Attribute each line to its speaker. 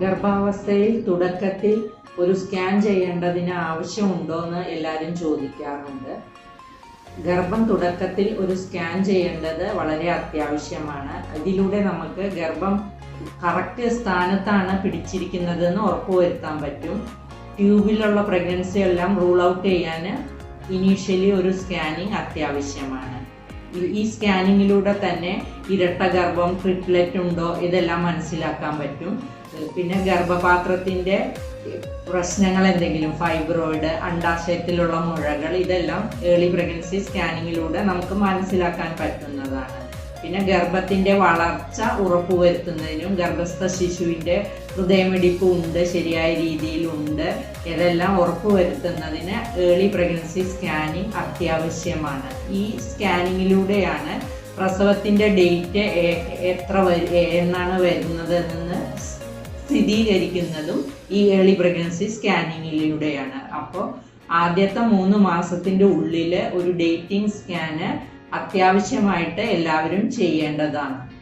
Speaker 1: ഗർഭാവസ്ഥയിൽ തുടക്കത്തിൽ ഒരു സ്കാൻ ചെയ്യേണ്ടതിന് ആവശ്യമുണ്ടോ എന്ന് എല്ലാവരും ചോദിക്കാറുണ്ട്. ഗർഭം തുടക്കത്തിൽ ഒരു സ്കാൻ ചെയ്യേണ്ടത് വളരെ അത്യാവശ്യമാണ്. ഇതിലൂടെ നമുക്ക് ഗർഭം കറക്റ്റ് സ്ഥാനത്താണ് പിടിച്ചിരിക്കുന്നതെന്ന് ഉറപ്പുവരുത്താൻ പറ്റും. ട്യൂബിലുള്ള പ്രഗ്നൻസി എല്ലാം റൂൾ ഔട്ട് ചെയ്യാൻ ഇനീഷ്യലി ഒരു സ്കാനിങ് അത്യാവശ്യമാണ്. ഈ- സ്കാനിങ്ങിലൂടെ തന്നെ ഇരട്ട ഗർഭം ട്രിപ്ലെറ്റ് ഉണ്ടോ ഇതെല്ലാം മനസ്സിലാക്കാൻ പറ്റും. പിന്നെ ഗർഭപാത്രത്തിന്റെ പ്രശ്നങ്ങൾ എന്തെങ്കിലും ഫൈബ്രോയിഡ് അണ്ടാശയത്തിലുള്ള മുഴകൾ ഇതെല്ലാം ഏർലി പ്രഗ്നൻസി സ്കാനിങ്ങിലൂടെ നമുക്ക് മനസ്സിലാക്കാൻ പറ്റുന്നതാണ്. പിന്നെ ഗർഭത്തിന്റെ വളർച്ച ഉറപ്പുവരുത്തുന്നതിനും ഗർഭസ്ഥ ശിശുവിന്റെ ഹൃദയമിടിപ്പ് ഉണ്ട് ശരിയായ രീതിയിലുണ്ട് ഇതെല്ലാം ഉറപ്പുവരുത്തുന്നതിന് ഏർലി പ്രഗ്നൻസി സ്കാനിങ് അത്യാവശ്യമാണ്. ഈ സ്കാനിങ്ങിലൂടെയാണ് പ്രസവത്തിന്റെ ഡേറ്റ് എത്ര എന്നാണ് വരുന്നത് എന്ന് സ്ഥിരീകരിക്കുന്നതും ഈ ഏർലി പ്രഗ്നൻസി സ്കാനിങ്ങിലൂടെയാണ് അപ്പോൾ ആദ്യത്തെ മൂന്ന് മാസത്തിന്റെ ഉള്ളിൽ ഒരു ഡേറ്റിംഗ് സ്കാന് അത്യാവശ്യമായിട്ട് എല്ലാവരും ചെയ്യേണ്ടതാണ്.